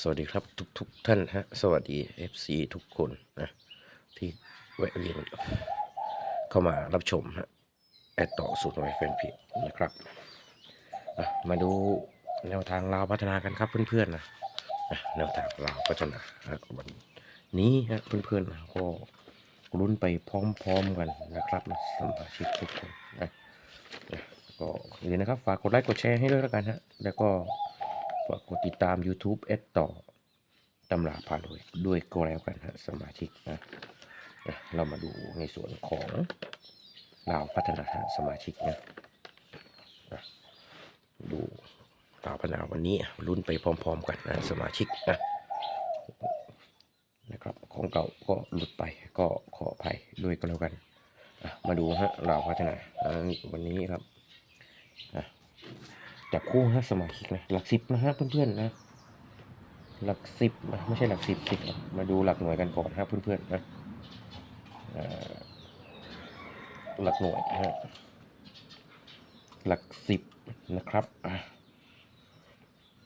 สวัสดีครับทุกทุกๆท่านฮะสวัสดี FC ทุกคนนะที่แวะเวียนเข้ามารับชมฮะแอดต่อสูตรไวแฟนเพจนะครับมาดูแนวทางลาวพัฒนากันครับเพื่อนๆนะอะแนวทางลาวพัฒนาฮะวันนี้ฮะเพื่อนๆนก็ลุ้นไปพร้อมๆกันนะครับสมาชิกทุกคนนะนะก็อย่าลืมนะครับฝากกดไลค์กดแชร์ให้ด้วยแล้วกันฮะแล้วก็ ฝากกดติดตาม YouTube เอดต่อตำราพาดวยด้วยก็แล้วกันฮะสมาชิกนะเรามาดูในส่วนของลาวพัฒนาฮะสมาชิกนะดูลาวพัฒนาวันนี้ลุ้นไปพร้อม ๆ กันนะสมาชิกนะนะครับของเก่าก็หลุดไปก็ขออภัยด้วยก็แล้วกัน มาดูฮะลาวพัฒนาอ่าวันนี้ครับอะ จับคู่นะสมาชิกนะหลักสิบนะฮะเพื่อนๆนะ หลักสิบไม่ใช่หลักสิบสิบมาดูหลักหน่วยกันก่อนครับเพื่อนๆนะหลักหน่วยนะฮะหลักสิบนะครับ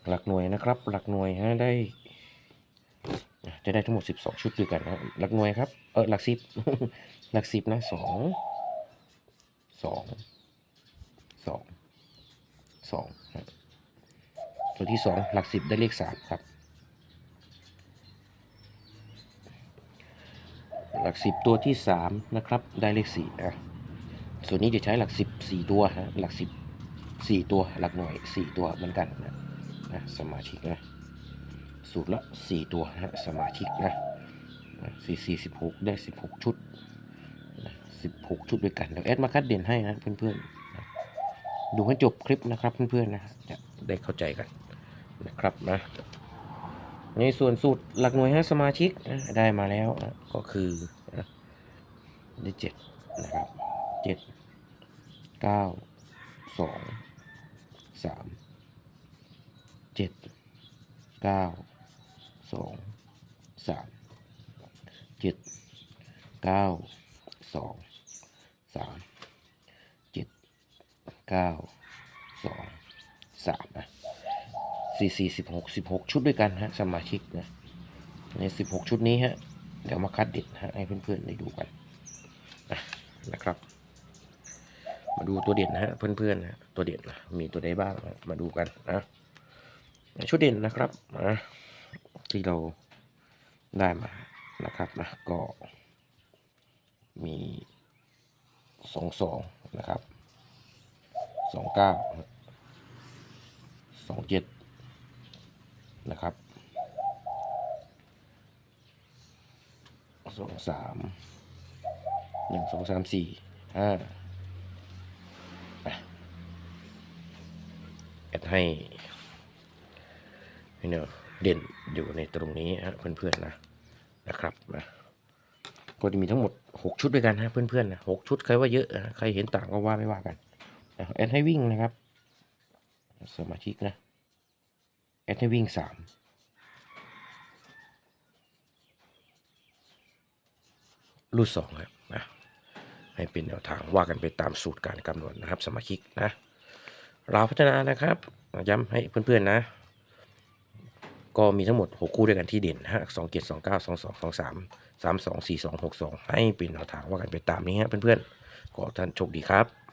หลักหน่วยนะครับ หลักหน่วยฮะได้ จะได้ทั้งหมดสิบสองชุดด้วยกันนะหลักหน่วยครับเออหลักสิบหลักสิบนะสองสองสอง สองตัวที่สองหลักสิบได้เลขสามครับ หลักสิบตัวที่สามนะครับได้เลขสี่อะส่วนนี้จะใช้หลักสิบสี่ตัวฮะหลักสิบสี่ตัวหลักหน่วยสี่ตัวเหมือนกันนะนะสมาชิกนะสูตรละสี่ตัวนะสมาชิกนะสี่สี่สิบหกได้สิบหกชุดสิบหกชุดด้วยกันเดี๋ยวแอดมาคัดเด่นให้นะเพื่อนๆ ดูให้จบคลิปนะครับเพื่อนๆนะจะได้เข้าใจกันนะครับนะในส่วนสูตรหลักหน่วยให้สมาชิกนะได้มาแล้วนะก็คือนะได้เจ็ดนะครับเจ็ดเก้าสองสามเจ็ดเก้าสองสามเจ็ดเก้าสองสาม เก้าสองสามนะสี่สี่สิบหกสิบหกชุดด้วยกันฮะสมาชิกนะในสิบหกชุดนี้ฮะเดี๋ยวมาคัดเด็ดฮะให้เพื่อนๆได้ดูกันนะนะครับ มาดูตัวเด่นนะฮะเพื่อนๆนะตัวเด่นนะมีตัวใดบ้างนะมาดูกันนะชุดเด่นนะครับนะที่เราได้มานะครับนะก็มีสองสองนะครับ สองเก้าสองเจ็ดนะครับสองสามหนึ่งสองสามสี่ห้าแอดให้เนี่ยเด่นอยู่ในตรงนี้ฮะเพื่อนๆนะนะครับนะก็จะมีทั้งหมดหกชุดด้วยกันฮะเพื่อนๆนะหกชุดใครว่าเยอะใครเห็นต่างก็ว่าไม่ว่ากัน แอดให้วิ่งนะครับ สมาชิกนะ แอดให้วิ่งสามรูดสองครับนะให้เป็นแนวทางว่ากันไปตามสูตรการคำนวณนะครับ สมาชิกนะเราพัฒนานะครับ ย้ำให้เพื่อนๆนะ ก็มีทั้งหมด 6 คู่ด้วยกันที่เด่นฮะสองเกียรสองเก้าสองสองสองสามสามสองสี่สองหกสองให้เป็นแนวทางว่ากันไปตามนี้ฮะเพื่อนๆก็ท่านโชคดีครับ